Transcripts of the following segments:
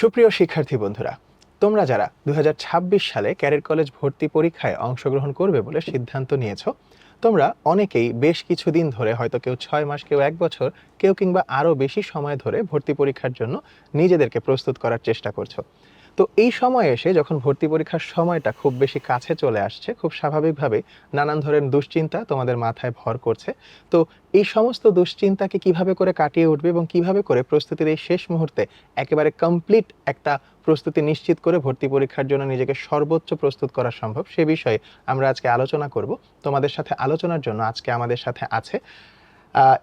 সুপ্রিয় শিক্ষার্থী বন্ধুরা, তোমরা যারা দুই হাজার ছাব্বিশ সালে ক্যারেট কলেজ ভর্তি পরীক্ষায় অংশগ্রহণ করবে বলে সিদ্ধান্ত নিয়েছ, তোমরা অনেকেই বেশ কিছুদিন ধরে হয়তো কেউ ছয় মাস, কেউ এক বছর, কেউ কিংবা আরও বেশি সময় ধরে ভর্তি পরীক্ষার জন্য নিজেদেরকে প্রস্তুত করার চেষ্টা করছ। তো এই সময় এসে যখন ভর্তি পরীক্ষার সময়টা খুব বেশি কাছে চলে আসছে, খুব স্বাভাবিকভাবে নানান ধরনের দুশ্চিন্তা তোমাদের মাথায় ভর করছে। তো এই সমস্ত দুশ্চিন্তাকে কীভাবে করে কাটিয়ে উঠবে এবং কীভাবে করে প্রস্তুতির এই শেষ মুহূর্তে একেবারে কমপ্লিট একটা প্রস্তুতি নিশ্চিত করে ভর্তি পরীক্ষার জন্য নিজেকে সর্বোচ্চ প্রস্তুত করা সম্ভব, সে বিষয়ে আমরা আজকে আলোচনা করব। তোমাদের সাথে আলোচনার জন্য আজকে আমাদের সাথে আছে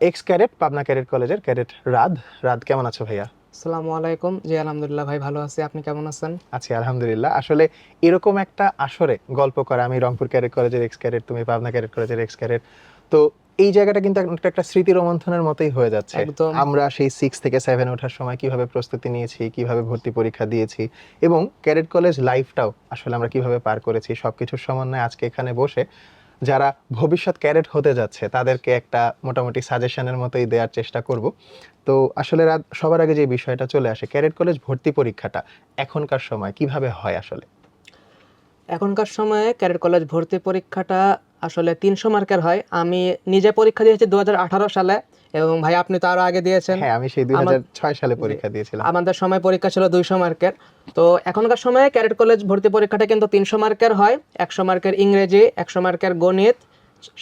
এক্স ক্যারেট পাবনা ক্যারেট কলেজের ক্যারেট রাদ। রাদ, কেমন আছো ভাইয়া? আসসালামু আলাইকুম। জি আলহামদুলিল্লাহ ভাই ভালো আছি। আপনি কেমন আছেন? আছি আলহামদুলিল্লাহ। আসলে এরকম একটা আসরে গল্প করা আমি রংপুর ক্যারেট কলেজের এক্স ক্যারেট তুমি পাবনা ক্যারেট কলেজের এক্স ক্যারেট তো এই জায়গাটা কিন্তু একটা একটা স্মৃতি রোমন্থনের মতোই হয়ে যাচ্ছে। আমরা সেই সিক্স থেকে সেভেন ওঠার সময় কীভাবে প্রস্তুতি নিয়েছি কীভাবে ভর্তি পরীক্ষা দিয়েছি এবং ক্যারেট কলেজ লাইফটাও আসলে আমরা কীভাবে পার করেছি সবকিছুর সমন্বয়ে আজকে এখানে বসে যারা ভবিষ্যৎ ক্যারেট হতে যাচ্ছে, তাদেরকে একটা মোটামুটি সাজেশনের মতোই দেওয়ার চেষ্টা করব। তো আসলে রাত, সবার আগে যে বিষয়টা চলে আসে ক্যারেট কলেজ ভর্তি পরীক্ষাটা এখনকার সময় কীভাবে হয় আসলে? এখনকার সময়ে ক্যারেট কলেজ ভর্তি পরীক্ষাটা আসলে তিনশো মার্কের হয়। আমি নিজে পরীক্ষা দিয়েছি দু হাজার আঠারো সালে। এবং ভাই আপনি তো আরও আগে দিয়েছেন। হ্যাঁ আমি সেই দুই ছয় সালে পরীক্ষা দিয়েছিলাম। আমাদের সময় পরীক্ষা ছিল দুইশো মার্কের। তো এখনকার সময়ে ক্যারেট কলেজ ভর্তি পরীক্ষাটা কিন্তু তিনশো মার্কের হয়। একশো মার্কের ইংরেজি একশো মার্কের গণিত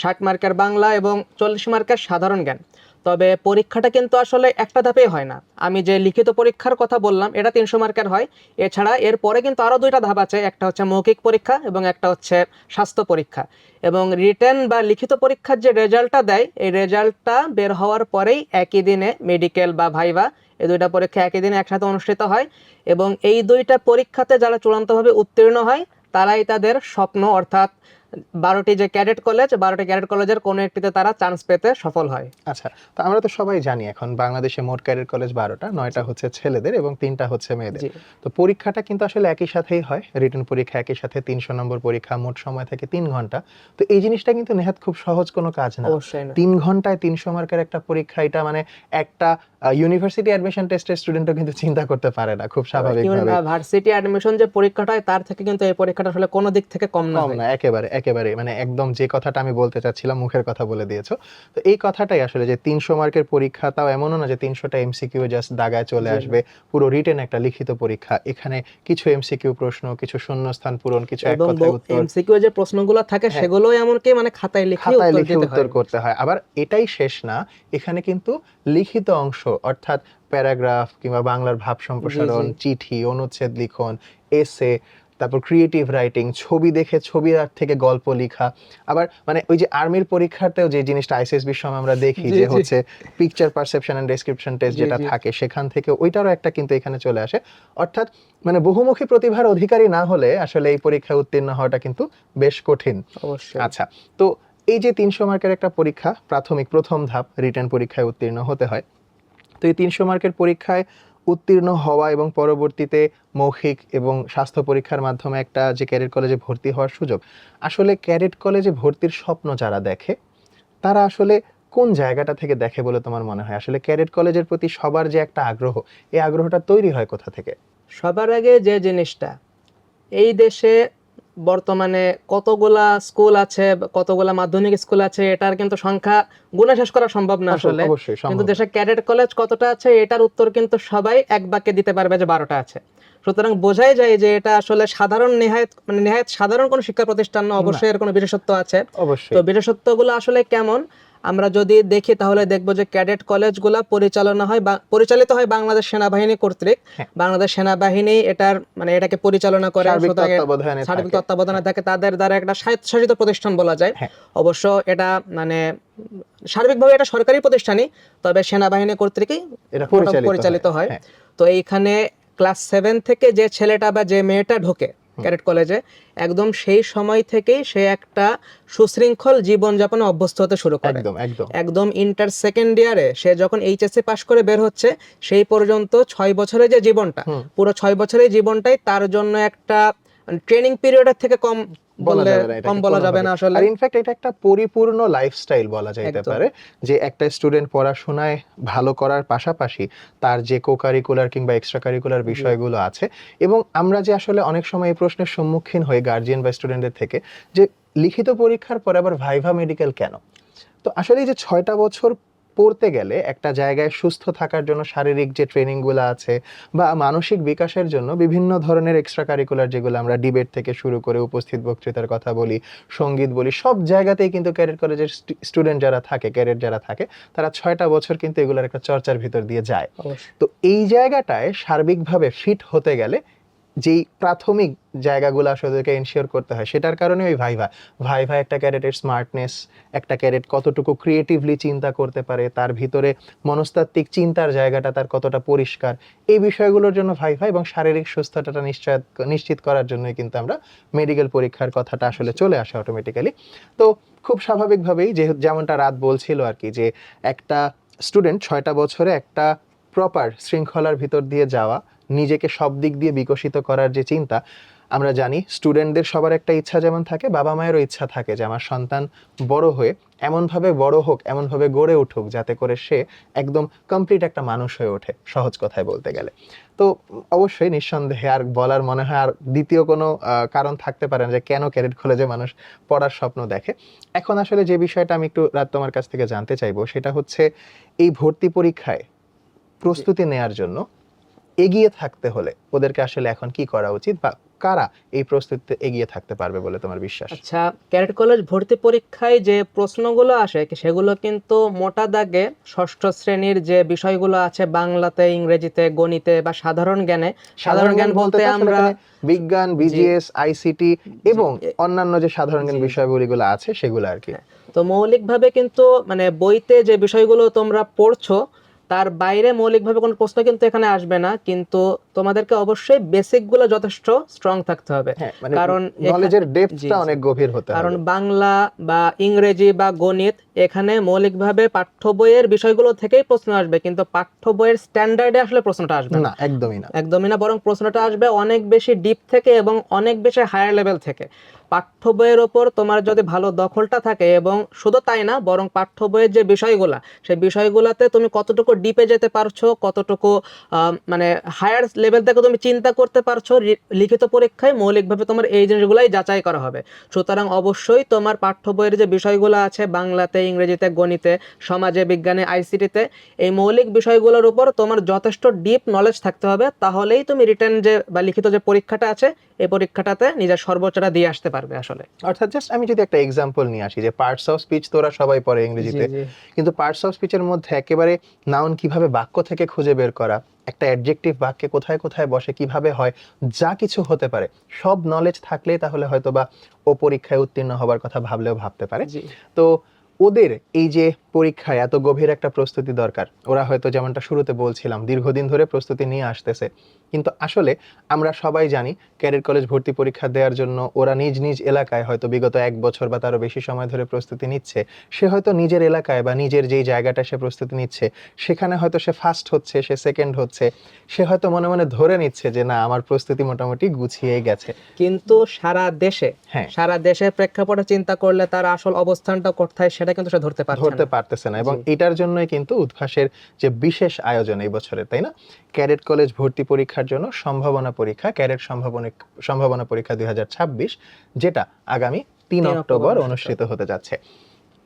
ষাট মার্কের বাংলা এবং চল্লিশ মার্কের সাধারণ জ্ঞান। তবে পরীক্ষাটা কিন্তু আসলে একটা ধাপেই হয় না। আমি যে লিখিত পরীক্ষার কথা বললাম, এটা তিনশো মার্কের হয়। এছাড়া এর পরে কিন্তু আরও দুইটা ধাপ আছে, একটা হচ্ছে মৌখিক পরীক্ষা এবং একটা হচ্ছে স্বাস্থ্য পরীক্ষা। এবং রিটার্ন বা লিখিত পরীক্ষার যে রেজাল্টটা দেয়, এই রেজাল্টটা বের হওয়ার পরেই একই দিনে মেডিকেল বা ভাইবা এই দুইটা পরীক্ষা একই দিনে একসাথে অনুষ্ঠিত হয় এবং এই দুইটা পরীক্ষাতে যারা চূড়ান্তভাবে উত্তীর্ণ হয়, তারাই তাদের স্বপ্ন অর্থাৎ বারোটি যে ক্যাডেট কলেজ বারোটি ক্যাডেট কলেজের কোনো একটিতে তারা চান্স পেতে সফল হয়। আচ্ছা তো আমরা তো সবাই জানি এখন বাংলাদেশে মোট ক্যারেট কলেজ বারোটা নয়টা হচ্ছে ছেলেদের এবং তিনটা হচ্ছে মেয়েদের। তো পরীক্ষাটা কিন্তু আসলে একই সাথেই হয় রিটেন পরীক্ষা একই সাথে তিনশো নম্বর পরীক্ষা মোট সময় থেকে তিন ঘণ্টা। তো এই জিনিসটা কিন্তু নেহাত খুব সহজ কোনো কাজ না। তিন ঘন্টায় তিনশো মার্কের একটা পরীক্ষা এটা মানে একটা ইউনিভার্সিটি অ্যাডমিশন টেস্টের স্টুডেন্টও কিন্তু চিন্তা করতে পারে না খুব স্বাভাবিক ভার্সিটি অ্যাডমিশন যে পরীক্ষাটা হয় তার থেকে কিন্তু এই পরীক্ষাটা আসলে কোনো দিক থেকে কম না কম না একেবারে একেবারে মানে একদম যে কথাটা আমি বলতে চাচ্ছিলাম মুখের কথা বলে দিয়েছ। তো এই কথাটাই আসলে যে তিনশো মার্কের পরীক্ষা তাও এমনও না যে তিনশোটা এমসিকিউ জাস্ট দাগায় চলে আসবে। পুরো রিটেন একটা লিখিত পরীক্ষা। এখানে কিছু এমসিকিউ প্রশ্ন কিছু শূন্যস্থান পূরণ কিছু এক কথায় উত্তর। এমসিকিউ যে প্রশ্নগুলো থাকে হ্যাঁ। সেগুলো এমনকি মানে খাতায় লিখে খাতায় লিখে উত্তর করতে হয়। আবার এটাই শেষ না এখানে কিন্তু লিখিত অংশ অর্থাৎ প্যারাগ্রাফ কিংবা বাংলার ভাব সম্প্রসারণ চিঠি অনুচ্ছেদ লিখন এসে তারপর ক্রিয়েটিভ রাইটিং ছবি দেখে ছবি থেকে গল্প লেখা। আবার মানে ওই যে আর্মির পরীক্ষাতেও যে জিনিসটা আইসিএসবির সময় আমরা দেখি যে হচ্ছে picture perception and description test যেটা থাকে সেখান থেকে ওইটারও একটা কিন্তু এখানে চলে আসে। অর্থাৎ মানে বহুমুখী প্রতিভার অধিকারী না হলে আসলে এই পরীক্ষায় উত্তীর্ণ হওয়াটা কিন্তু বেশ কঠিন। অবশ্যই। আচ্ছা তো এই যে তিনশো মার্কের একটা পরীক্ষা প্রাথমিক প্রথম ধাপ রিটার্ন পরীক্ষায় উত্তীর্ণ হতে হয়। তো এই তিনশো মার্কের পরীক্ষায় উত্তীর্ণ হওয়া এবং পরবর্তীতে মৌখিক এবং স্বাস্থ্য পরীক্ষার মাধ্যমে একটা যে ক্যারেট কলেজে ভর্তি হওয়ার সুযোগ, আসলে ক্যারেট কলেজে ভর্তির স্বপ্ন যারা দেখে, তারা আসলে কোন জায়গাটা থেকে দেখে বলে তোমার মনে হয়? আসলে ক্যারেট কলেজের প্রতি সবার যে একটা আগ্রহ, এই আগ্রহটা তৈরি হয় কোথা থেকে? সবার আগে যে জিনিসটা, এই দেশে বর্তমানে কতগুলা স্কুল আছে কতগুলা মাধ্যমিক স্কুল আছে এটার কিন্তু সংখ্যা গুণে শেষ করা সম্ভব না আসলে কিন্তু দেশে ক্যাডেট কলেজ কতটা আছে এটার উত্তর কিন্তু সবাই এক বাক্যে দিতে পারবে যে বারোটা আছে। সুতরাং বোঝাই যায় যে এটা আসলে সাধারণ নেহায়ত মানে নেহায়ত সাধারণ কোনো শিক্ষা প্রতিষ্ঠান না অবশ্যই এর কোনো বিশেষত্ব আছে। তো বিশেষত্বগুলো আসলে কেমন? আমরা যদি দেখি তাহলে দেখব যে ক্যাডেট কলেজগুলা পরিচালনা হয় বা পরিচালিত হয় বাংলাদেশ সেনাবাহিনী কর্তৃক হ্যাঁ। বাংলাদেশ সেনাবাহিনী এটার মানে এটাকে পরিচালনা করে সার্বিক তত্ত্বাবধানে থাকে। তাদের দ্বারা একটা স্বায়ত্তশাসিত প্রতিষ্ঠান বলা যায় হ্যাঁ। অবশ্য এটা মানে সার্বিকভাবে এটা সরকারি প্রতিষ্ঠানই তবে সেনাবাহিনী কর্তৃকই পরিচালিত পরিচালিত হয় হ্যাঁ। তো এইখানে ক্লাস সেভেন থেকে যে ছেলেটা বা যে মেয়েটা ঢোকে ক্যাডেট কলেজে। একদম সেই সময় থেকেই সে একটা সুশৃঙ্খল জীবনযাপনে অভ্যস্ত হতে শুরু করে। একদম একদম। একদম ইন্টার সেকেন্ড ইয়ারে সে যখন এইচএসসি পাশ করে বের হচ্ছে সেই পর্যন্ত ছয় বছরের যে জীবনটা পুরো ছয় বছরের জীবনটাই তার জন্য একটা ট্রেনিং পিরিয়ডের থেকে কম বললে কম বলা যাবে না আসলে। আর ইনফ্যাক্ট এটা একটা পরিপূর্ণ লাইফস্টাইল বলা যাইতে পারে যে একটা স্টুডেন্ট পড়াশোনায় ভালো করার পাশাপাশি তার যে কো কারিকুলার কিংবা এক্সট্রা কারিকুলার বিষয়গুলো আছে এবং আমরা যে আসলে অনেক সময় এই প্রশ্নের সম্মুখীন হই গার্জিয়ান বা স্টুডেন্টদের থেকে যে লিখিত পরীক্ষার পর আবার ভাইভা মেডিকেল কেন? তো আসলে এই যে ছয়টা বছর পড়তে গেলে একটা জায়গায় সুস্থ থাকার জন্য শারীরিক যে ট্রেনিংগুলো আছে বা মানসিক বিকাশের জন্য বিভিন্ন ধরনের এক্সট্রা কারিকুলার যেগুলো আমরা ডিবেট থেকে শুরু করে উপস্থিত বক্তৃতার কথা বলি সংগীত বলি সব জায়গাতেই কিন্তু ক্যারেট কলেজের স্টুডেন্ট যারা থাকে ক্যারেট যারা থাকে তারা ছয়টা বছর কিন্তু এগুলোর একটা চর্চার ভিতর দিয়ে যায়। তো এই জায়গাটায় সার্বিকভাবে ফিট হতে গেলে যেই প্রাথমিক জায়গাগুলো আসলে এনশিওর করতে হয়, সেটার কারণে ওই ভাইভা ভাইভা একটা ক্যারেটের স্মার্টনেস একটা ক্যারেট কতটুকু ক্রিয়েটিভলি চিন্তা করতে পারে, তার ভিতরে মনস্তাত্ত্বিক চিন্তার জায়গাটা তার কতটা পরিষ্কার, এই বিষয়গুলোর জন্য ভাইভা এবং শারীরিক সুস্থতাটা নিশ্চয়, নিশ্চিত করার জন্যই কিন্তু আমরা মেডিকেল পরীক্ষার কথাটা আসলে চলে আসে অটোমেটিক্যালি তো খুব স্বাভাবিকভাবেই যে, যেমনটা রাত বলছিল আর কি, যে একটা স্টুডেন্ট ছয়টা বছরে একটা প্রপার শৃঙ্খলার ভিতর দিয়ে যাওয়া নিজেকে সব দিক দিয়ে বিকশিত করার যে চিন্তা, আমরা জানি স্টুডেন্টদের সবার একটা ইচ্ছা যেমন থাকে, বাবা মায়েরও ইচ্ছা থাকে যে আমার সন্তান বড় হয়ে এমনভাবে বড় হোক, এমনভাবে গড়ে উঠুক যাতে করে সে একদম কমপ্লিট একটা মানুষ হয়ে ওঠে, সহজ কথায় বলতে গেলে। তো অবশ্যই নিঃসন্দেহে আর বলার মনে হয় আর দ্বিতীয় কোনো কারণ থাকতে পারে না যে কেন ক্যারেট কলেজে মানুষ পড়ার স্বপ্ন দেখে। এখন আসলে যে বিষয়টা আমি একটু রাত তোমার কাছ থেকে জানতে চাইব, সেটা হচ্ছে এই ভর্তি পরীক্ষায় প্রস্তুতি নেয়ার জন্য এগিয়ে থাকতে হলে ওদেরকে আসলে এখন কি করা উচিত বা কারা এই প্রস্তুতিতে এগিয়ে থাকতে পারবে বলে তোমার বিশ্বাস? আচ্ছা ক্যাডেট কলেজ ভর্তি পরীক্ষায় যে প্রশ্নগুলো আসে সেগুলো কিন্তু মোটা দাগে ষষ্ঠ শ্রেণির যে বিষয়গুলো আছে বাংলাতে ইংরেজিতে গণিতে বা সাধারণ জ্ঞানে সাধারণ জ্ঞান বলতে আমরা বিজ্ঞান বিজিএস আইসিটি এবং অন্যান্য যে সাধারণ জ্ঞান। বিষয়গুলিগুলো আছে সেগুলো আর কি। তো মৌলিকভাবে কিন্তু মানে বইতে যে বিষয়গুলো তোমরা পড়ছো তার বাইরে মৌলিকভাবে কোনো প্রশ্ন কিন্তু এখানে আসবে না কিন্তু তোমাদেরকে অবশ্যই বেসিকগুলো যথেষ্ট স্ট্রং থাকতে হবে। হ্যাঁ মানে কারণ নলেজের ডেপথটা অনেক গভীর হতে কারণ বাংলা বা ইংরেজি বা গণিত এখানে মৌলিকভাবে পাঠ্য বইয়ের বিষয়গুলো থেকেই প্রশ্ন আসবে কিন্তু পাঠ্য বইয়ের স্ট্যান্ডার্ডে আসলে প্রশ্নটা আসবে না। একদমই না। একদমই না বরং প্রশ্নটা আসবে অনেক বেশি ডিপ থেকে এবং অনেক বেশি হায়ার লেভেল থেকে। পাঠ্য বইয়ের ওপর তোমার যদি ভালো দখলটা থাকে এবং শুধু তাই না বরং পাঠ্য বইয়ের যে বিষয়গুলা সেই বিষয়গুলোতে তুমি কতটুকু ডিপে যেতে পারছ কতটুকু মানে হায়ার লেভেল থেকে তুমি চিন্তা করতে পারছ লিখিত পরীক্ষায় মৌলিকভাবে তোমার এই জিনিসগুলাই যাচাই করা হবে। সুতরাং অবশ্যই তোমার পাঠ্য বইয়ের যে বিষয়গুলো আছে বাংলাতে ইংরেজিতে গণিতে সমাজে বিজ্ঞানে আইসিটিতে এই মৌলিক বিষয়গুলোর উপর তোমার যথেষ্ট ডিপ নলেজ থাকতে হবে। তাহলেই তুমি রিটার্ন যে বা লিখিত যে পরীক্ষাটা আছে এই পরীক্ষাটাতে নিজের সর্বোচ্চটা দিয়ে আসতে পারবে আসলে। অর্থাৎ জাস্ট আমি যদি একটা এক্সাম্পল নিয়ে আসি যে পার্টস অফ স্পিচ তোরা সবাই পড়ে ইংরেজিতে। কিন্তু পার্টস অফ স্পিচের মধ্যে একেবারে নাউন কীভাবে বাক্য থেকে খুঁজে বের করা একটা অ্যাডজেক্টিভ বাক্যে কোথায় কোথায় বসে কীভাবে হয় যা কিছু হতে পারে সব নলেজ থাকলে তাহলে হয়তো বা ও পরীক্ষায় উত্তীর্ণ হবার কথা ভাবলেও ভাবতে পারে। তো ওদের এই যে পরীক্ষায় এত গভীর একটা প্রস্তুতি দরকার ওরা হয়তো যেমনটা শুরুতে বলছিলাম দীর্ঘদিন ধরে প্রস্তুতি নিয়ে আসতেছে। কিন্তু আসলে আমরা সবাই জানি ক্যাডেট কলেজ ভর্তি পরীক্ষা দেওয়ার জন্য ওরা নিজ নিজ এলাকায় হয়তো বিগত এক বছর বা তারও বেশি সময় ধরে প্রস্তুতি নিচ্ছে। সে হয়তো নিজের এলাকায় বা নিজের যেই জায়গাটা সে প্রস্তুতি নিচ্ছে সেখানে হয়তো সে ফার্স্ট হচ্ছে সে সেকেন্ড হচ্ছে সে হয়তো মনে মনে ধরে নিচ্ছে যে না আমার প্রস্তুতি মোটামুটি গুছিয়ে গেছে। কিন্তু সারা দেশে হ্যাঁ। সারা দেশের প্রেক্ষাপটে চিন্তা করলে তার আসল অবস্থানটা কোথায় সেটা কিন্তু সে ধরতে পারছে ধরতে পারতেছে না। এবং এটার জন্যই কিন্তু উদ্ভাসের যে বিশেষ আয়োজন এই বছরে তাই না? ক্যাডেট কলেজ ভর্তি পরীক্ষার জন্য সম্ভাবনা পরীক্ষা ক্যাডেট সম্ভাবনা সম্ভাবনা পরীক্ষা দুই যেটা আগামী তিন অক্টোবর অনুষ্ঠিত হতে যাচ্ছে।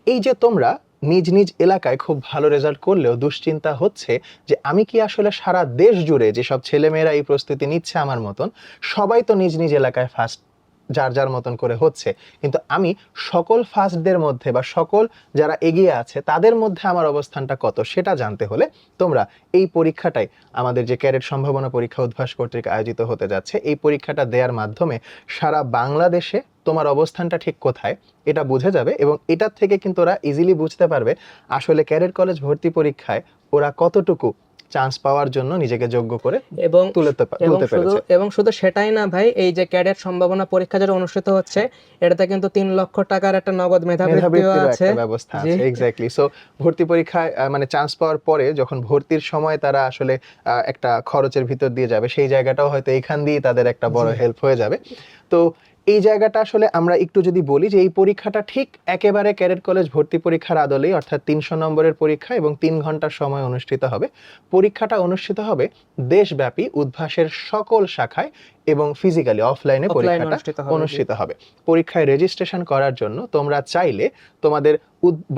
এই যে তোমরা নিজ নিজ এলাকায় খুব ভালো রেজাল্ট করলেও দুশ্চিন্তা হচ্ছে যে আমি কি আসলে সারা দেশ জুড়ে যেসব ছেলেমেয়েরা এই প্রস্তুতি নিচ্ছে আমার মতন সবাই তো নিজ নিজ এলাকায় ফার্স্ট যার যার মতন করে হচ্ছে। কিন্তু আমি সকল ফার্স্টদের মধ্যে বা সকল যারা এগিয়ে আছে, তাদের মধ্যে আমার অবস্থানটা কত সেটা জানতে হলে তোমরা এই পরীক্ষাটাই আমাদের যে ক্যারেট সম্ভাবনা পরীক্ষা উদ্ভাস কর্তৃক আয়োজিত হতে যাচ্ছে, এই পরীক্ষাটা দেওয়ার মাধ্যমে সারা বাংলাদেশে তোমার অবস্থানটা ঠিক কোথায় এটা বুঝে যাবে এবং এটার থেকে কিন্তু ওরা ইজিলি বুঝতে পারবে আসলে ক্যারেট কলেজ ভর্তি পরীক্ষায় ওরা কতটুকু চান্স পাওয়ার জন্য নিজেকে যোগ্য করে এবং তুলতে তুলতে শুধু পেরেছে। এবং শুধু সেটাই না ভাই এই যে ক্যাডেট সম্ভাবনা পরীক্ষা যেটা অনুষ্ঠিত হচ্ছে এটাতে কিন্তু তিন লক্ষ টাকার একটা নগদ মেধাবৃত্তিও আছে। ব্যবস্থা আছে এক্স্যাক্টলি সো ভর্তি পরীক্ষায় মানে চান্স পাওয়ার পরে যখন ভর্তির সময় তারা আসলে একটা খরচের ভিতর দিয়ে যাবে সেই জায়গাটাও হয়তো এখান দিয়েই তাদের একটা বড় হেল্প হয়ে যাবে। তো এই জায়গাটা আসলে আমরা একটু যদি বলি যে এই পরীক্ষাটা ঠিক একেবারে ক্যাডেট কলেজ ভর্তি পরীক্ষার আদলেই, অর্থাৎ তিনশো নম্বরের পরীক্ষা এবং তিন ঘণ্টার সময় অনুষ্ঠিত হবে। পরীক্ষাটা অনুষ্ঠিত হবে দেশব্যাপী উদ্ভাসের সকল শাখায় এবং ফিজিক্যালি অফলাইনে পরীক্ষাটা অনুষ্ঠিত হবে, পরীক্ষায় রেজিস্ট্রেশন করার জন্য তোমরা চাইলে তোমাদের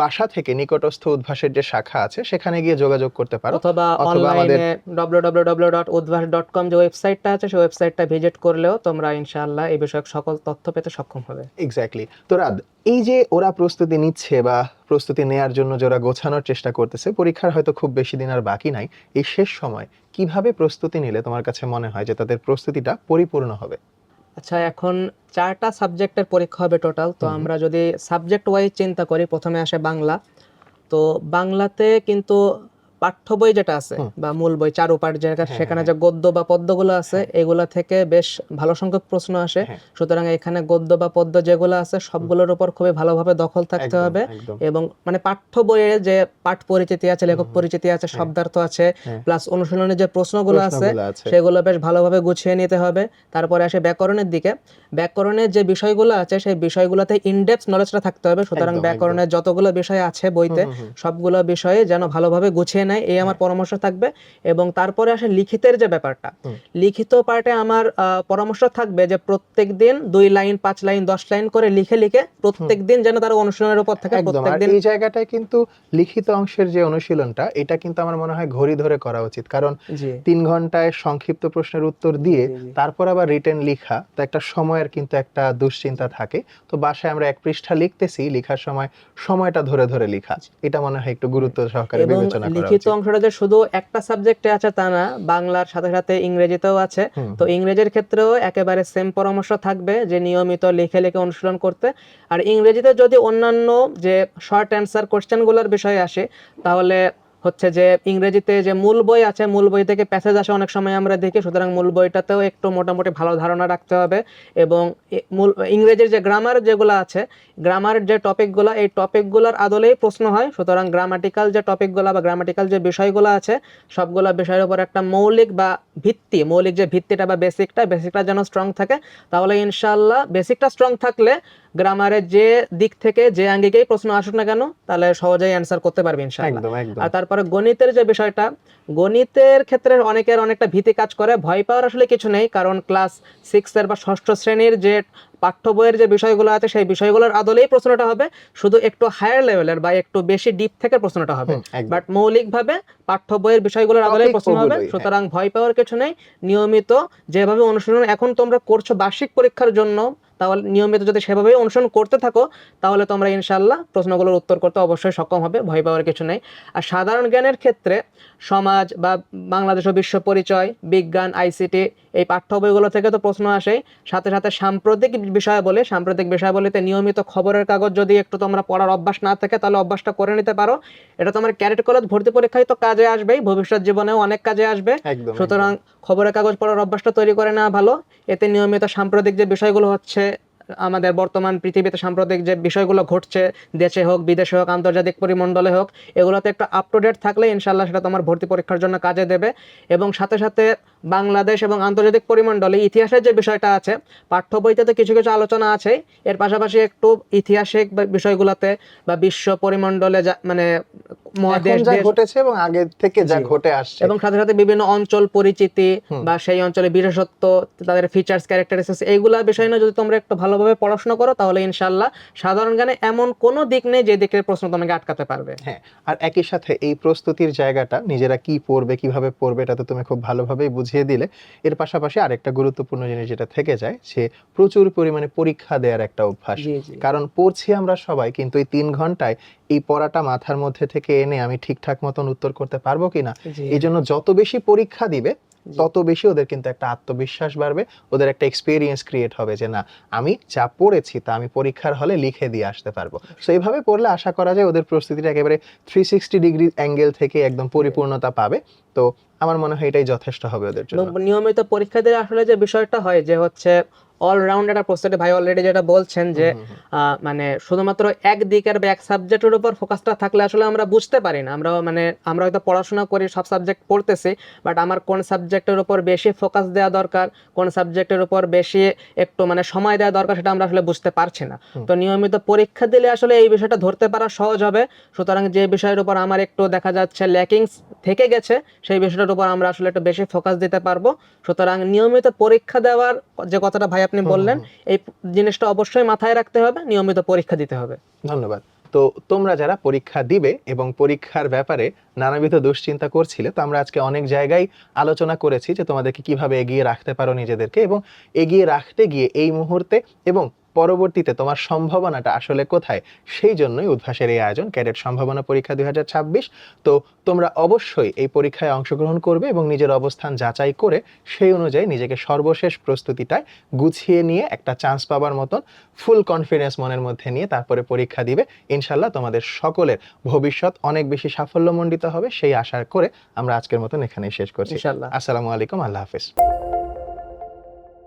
বাসা থেকে নিকটস্থ উদ্ভাসের যে শাখা আছে সেখানে গিয়ে যোগাযোগ করতে পারো। অথবা অনলাইনে www.udvas.com যে ওয়েবসাইটটা আছে সেই ওয়েবসাইটটা ভিজিট করলেও তোমরা ইনশাআল্লাহ এই বিষয়ক সকল তথ্য পেতে সক্ষম হবে। এক্স্যাক্টলি তো রাদ এই যে ওরা প্রস্তুতি নিচ্ছে বা প্রস্তুতি নেয়ার জন্য যে ওরা গোছানোর চেষ্টা করতেছে পরীক্ষার হয়তো খুব বেশি দিন আর বাকি নাই। এই শেষ সময় কীভাবে প্রস্তুতি নিলে তোমার কাছে মনে হয় যে তাদের প্রস্তুতিটা পরিপূর্ণ হবে? আচ্ছা এখন চারটা সাবজেক্টের পরীক্ষা হবে টোটাল তো আমরা যদি সাবজেক্ট ওয়াইজ চিন্তা করি প্রথমে আসে বাংলা। তো বাংলাতে কিন্তু পাঠ্য বই যেটা আছে বা মূল বই চারু পাঠ যেটা হ্যাঁ, সেখানে হ্যাঁ। যে গদ্য বা পদ্যগুলো আছে এগুলা থেকে বেশ ভালো সংখ্যক প্রশ্ন আসে। হ্যাঁ। সুতরাং এখানে গদ্য বা পদ্য যেগুলো আছে সবগুলোর উপর খুবই ভালোভাবে দখল থাকতে হবে। এবং মানে পাঠ্য বইয়ে যে পাঠ পরিচিতি আছে লেখক পরিচিতি আছে শব্দার্থ আছে হ্যাঁ। প্লাস অনুশীলনের যে প্রশ্নগুলো আছে সেগুলো বেশ ভালোভাবে গুছিয়ে নিতে হবে। তারপরে আসে ব্যাকরণের দিকে। ব্যাকরণের যে বিষয়গুলো আছে সেই বিষয়গুলোতে ইনডেপথ নলেজটা থাকতে হবে। সুতরাং ব্যাকরণের যতগুলো বিষয় আছে বইতে। সবগুলো বিষয়ে যেন ভালোভাবে গুছিয়ে নেয় এই আমার পরামর্শ থাকবে। এবং তারপরে আসে লিখিতের যে ব্যাপারটা। লিখিত পার্টে আমার পরামর্শ থাকবে যে প্রত্যেক দিন দুই লাইন পাঁচ লাইন দশ লাইন করে লিখে লিখে প্রত্যেক দিন যেন তারা অনুশীলনের উপর থাকে একদম। প্রত্যেক দিন এই জায়গাটায় কিন্তু লিখিত অংশের যে অনুশীলনটা এটা কিন্তু আমার মনে হয় ঘড়ি ধরে করা উচিত। কারণ তিন ঘন্টায় সংক্ষিপ্ত প্রশ্নের উত্তর দিয়ে। তারপর আবার রিটেন লিখা তো একটা সময়ের কিন্তু একটা দুশ্চিন্তা থাকে। তো বাসায় আমরা এক পৃষ্ঠা লিখতেছি লিখার সময় সময়টা ধরে ধরে লিখা। এটা মনে হয় একটু গুরুত্ব সহকারে বিবেচনা করা লিখিত অংশটা যে শুধু একটা সাবজেক্টে আছে তা না বাংলার সাথে সাথে ইংরেজিতেও আছে। তো ইংরেজির ক্ষেত্রেও একেবারে সেম পরামর্শ থাকবে যে নিয়মিত লিখে লিখে অনুশীলন করতে। আর ইংরেজিতে যদি অন্যান্য যে শর্ট অ্যান্সার কোশ্চেনগুলোর বিষয়ে আসে তাহলে হচ্ছে যে ইংরেজিতে যে মূল বই আছে, মূল বই থেকে প্যাসেজ আসে অনেক সময় আমরা দেখি, সুতরাং মূল বইটাতেও একটু মোটামুটি ভালো ধারণা রাখতে হবে। এবং মূল, ইংরেজির যে গ্রামার যেগুলো আছে গ্রামার যে টপিকগুলো এই টপিকগুলোর আদলেই প্রশ্ন হয়। সুতরাং গ্রামাটিক্যাল যে টপিকগুলো বা গ্রামাটিক্যাল যে বিষয়গুলো আছে, সবগুলো বিষয়ের উপর একটা মৌলিক বা ভিত্তি, মৌলিক যে ভিত্তিটা বা বেসিকটা বেসিকটা যেন স্ট্রং থাকে, তাহলে ইনশাল্লাহ বেসিকটা স্ট্রং থাকলে গ্রামারের যে দিক থেকে যে আঙ্গিকেই প্রশ্ন আসুক না কেন তাহলে সহজেই অ্যান্সার করতে পারবে একদম আর তারপরে গণিতের যে বিষয়টা গণিতের ক্ষেত্রে অনেকের অনেকটা ভীতি কাজ করে ভয় পাওয়ার আসলে কিছু নেই কারণ ক্লাস সিক্সের বা ষষ্ঠ শ্রেণির যে পাঠ্য বইয়ের যে বিষয়গুলো আছে সেই বিষয়গুলোর আদলেই প্রশ্নটা হবে শুধু একটু হায়ার লেভেলের বা একটু বেশি ডিপ থেকে প্রশ্নটা হবে। বাট মৌলিকভাবে পাঠ্য বইয়ের বিষয়গুলোর আদলেই প্রশ্ন হবে হ্যাঁ। সুতরাং ভয় পাওয়ার কিছু নেই নিয়মিত যেভাবে অনুশীলন এখন তোমরা করছ বার্ষিক পরীক্ষার জন্য তাহলে নিয়মিত যদি সেভাবে অনুসরণ করতে থাকো তাহলে তোমরা ইনশাল্লাহ প্রশ্নগুলোর উত্তর করতে অবশ্যই সক্ষম হবে ভয় পাওয়ার কিছু নেই। আর সাধারণ জ্ঞানের ক্ষেত্রে সমাজ বা বাংলাদেশ ও বিশ্ব পরিচয় বিজ্ঞান আইসিটি এই পাঠ্য বইগুলো থেকে তো প্রশ্ন আসেই। সাথে সাথে সাম্প্রতিক বিষয় বলে সাম্প্রতিক বিষয় বিষয়াবলিতে নিয়মিত খবরের কাগজ যদি একটু তোমরা পড়ার অভ্যাস না থাকে তাহলে অভ্যাসটা করে নিতে পারো। এটা তোমার ক্যারেট কলেজ ভর্তি পরীক্ষায় তো কাজে আসবেই ভবিষ্যৎ জীবনেও অনেক কাজে আসবে। সুতরাং খবরের কাগজ পড়ার অভ্যাসটা তৈরি করে নেওয়া ভালো। এতে নিয়মিত সাম্প্রতিক যে বিষয়গুলো হচ্ছে আমাদের বর্তমান পৃথিবীতে সাম্প্রতিক যে বিষয়গুলো ঘটছে, দেশে হোক, বিদেশে হোক, আন্তর্জাতিক পরিমণ্ডলে হোক, এগুলোতে একটু আপ টু ডেট থাকলে ইনশাল্লাহ সেটা তোমার ভর্তি পরীক্ষার জন্য কাজে দেবে। এবং সাথে সাথে বাংলাদেশ এবং আন্তর্জাতিক পরিমণ্ডলে ইতিহাসের যে বিষয়টা আছে পাঠ্য বইতে তো কিছু কিছু আলোচনা আছে এর পাশাপাশি একটু ইতিহাসিক বিষয়গুলোতে বা বিশ্ব পরিমণ্ডলে মানে মহাদেশ ঘটেছে এবং আগে থেকে যা ঘটে আসছে। এবং সাথে সাথে বিভিন্ন অঞ্চল পরিচিতি বা সেই অঞ্চলের বিশেষত্ব তাদের ফিচার্স ক্যারেক্টারিস্টিক্স এইগুলা বিষয় নিয়ে যদি তোমরা একটু ভালোভাবে পড়াশোনা করো তাহলে ইনশাল্লাহ সাধারণ জ্ঞানে এমন কোনো দিক নেই যে দিকের প্রশ্ন তোমাকে আটকাতে পারবে। হ্যাঁ আর একই সাথে এই প্রস্তুতির জায়গাটা নিজেরা কি পড়বে কীভাবে পড়বে এটা তো তুমি খুব ভালোভাবেই বুঝিয়ে দিলে এর পাশাপাশি আরেকটা গুরুত্বপূর্ণ জিনিস যেটা থেকে যায় সে প্রচুর পরিমাণে পরীক্ষা দেওয়ার একটা অভ্যাস কারণ পড়ছি আমরা সবাই কিন্তু এই তিন ঘন্টায় এই পড়াটা মাথার মধ্যে থেকে এনে আমি ঠিকঠাক মতন উত্তর করতে পারব কিনা। এই জন্য যত বেশি পরীক্ষা দিবে। তত বেশি ওদের কিন্তু একটা আত্মবিশ্বাস বাড়বে ওদের একটা এক্সপিরিয়েন্স ক্রিয়েট হবে যে না আমি যা পড়েছি তা আমি পরীক্ষার হলে লিখে দিয়ে আসতে পারব। সো এইভাবে পড়লে আশা করা যায় ওদের প্রস্তুতিটা একেবারে থ্রি সিক্সটি ডিগ্রি অ্যাঙ্গেল থেকে একদম পরিপূর্ণতা পাবে। তো আমার মনে হয় এটাই যথেষ্ট হবে ওদের জন্য। নিয়মিত পরীক্ষা দিলে আসলে যে বিষয়টা হয় যে হচ্ছে অলরাউন্ড একটা প্রস্তুতি। ভাই অলরেডি যেটা বলছেন যে মানে শুধুমাত্র এক দিকের বা এক সাবজেক্টের উপর ফোকাসটা থাকলে আসলে আমরা বুঝতে পারি না। আমরা মানে আমরা হয়তো পড়াশোনা করি সব সাবজেক্ট পড়তেছি বাট আমার কোন সাবজেক্টের উপর বেশি ফোকাস দেওয়া দরকার কোন সাবজেক্টের উপর বেশি একটু মানে সময় দেওয়া দরকার সেটা আমরা আসলে বুঝতে পারছি না। তো নিয়মিত পরীক্ষা দিলে আসলে এই বিষয়টা ধরতে পারা সহজ হবে। সুতরাং যে বিষয়ের উপর আমার একটু দেখা যাচ্ছে ল্যাকিংস থেকে গেছে সেই বিষয়টার উপর আমরা আসলে একটু বেশি ফোকাস দিতে পারব। সুতরাং নিয়মিত পরীক্ষা দেওয়ার যে কথাটা ভাই আপনি বললেন এই জিনিসটা অবশ্যই মাথায় রাখতে হবে নিয়মিত পরীক্ষা দিতে হবে। ধন্যবাদ। তো তোমরা যারা পরীক্ষা দিবে এবং পরীক্ষার ব্যাপারে নানাবিধ দুশ্চিন্তা করছিলে তো আমরা আজকে অনেক জায়গায় আলোচনা করেছি যে তোমাদেরকে কীভাবে এগিয়ে রাখতে পারো নিজেদেরকে এবং এগিয়ে রাখতে গিয়ে এই মুহূর্তে এবং পরবর্তীতে তোমার সম্ভাবনাটা আসলে কোথায়? সেই জন্যই উদ্ভাসের এই আয়োজন ক্যাডেট সম্ভাবনা পরীক্ষা দুই হাজার ছাব্বিশ। তো তোমরা অবশ্যই এই পরীক্ষায় অংশগ্রহণ করবে এবং নিজের অবস্থান যাচাই করে সেই অনুযায়ী নিজেকে সর্বশেষ প্রস্তুতিটায় গুছিয়ে নিয়ে একটা চান্স পাবার মতন ফুল কনফিডেন্স মনের মধ্যে নিয়ে তারপরে পরীক্ষা দিবে। ইনশাল্লাহ তোমাদের সকলের ভবিষ্যৎ অনেক বেশি সাফল্যমণ্ডিত হবে সেই আশা করে আমরা আজকের মতন এখানেই শেষ করছি। আসসালামু আলাইকুম আল্লাহ হাফিজ।